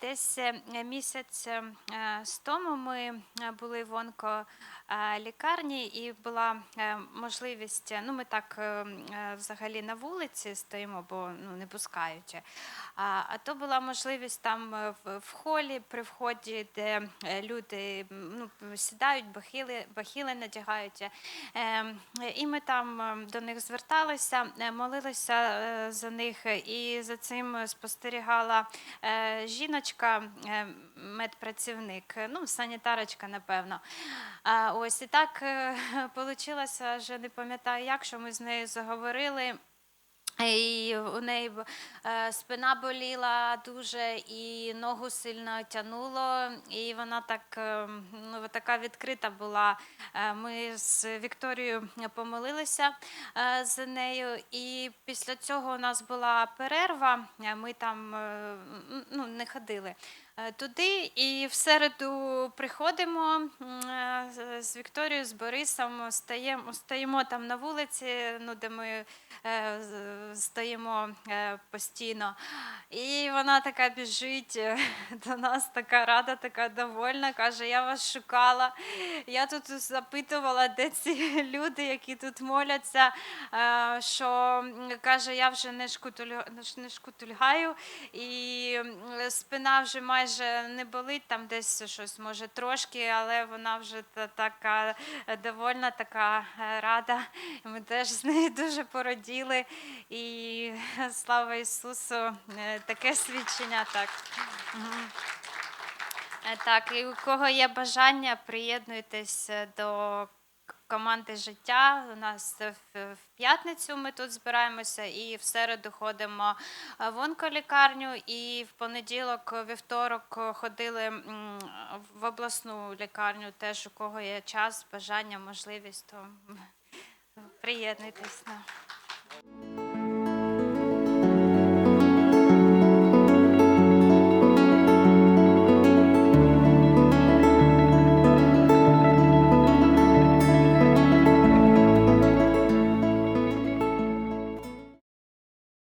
десь е, місяць е, з тому ми е, були в онколікарні і була можливість, ну ми так взагалі на вулиці стоїмо, бо ну, не пускають. А, а то була можливість там в, холі при вході, де люди ну, сідають, бахіли, бахіли надягають. І ми там до них зверталися, молилися за них, і за цим спостерігала е, жіночка, е, медпрацівник, е, ну, санітарочка, напевно. Ось і так вийшло, вже не пам'ятаю, як що ми з нею заговорили. І у неї е, спина боліла дуже, і ногу сильно тянуло, і вона так е, ну, така відкрита була. Е, Ми з Вікторією помолилися е, за нею, і після цього у нас була перерва. е, Ми там ну, не ходили туди, і в середу приходимо з- з Вікторією, з Борисом, стаємо, стоїмо там на вулиці, ну, де ми стоїмо постійно. І вона така біжить до нас, така рада, така довольна, каже: Я вас шукала. Я тут запитувала, де ці люди, які тут моляться. е, Що каже, я вже не шкутульгаю, і спина вже майже не болить, там десь щось може трошки, але вона вже така е, довольна, така е, рада. Ми теж з нею дуже породіли. І слава Ісусу, таке свідчення так. Е, Так, і у кого є бажання, приєднуйтесь е, до команди життя. У нас в п'ятницю ми тут збираємося, і в середу ходимо е, в онколікарню, і в понеділок, вівторок ходили в обласну лікарню. Теж у кого є час, бажання, можливість, то приєднуйтесь.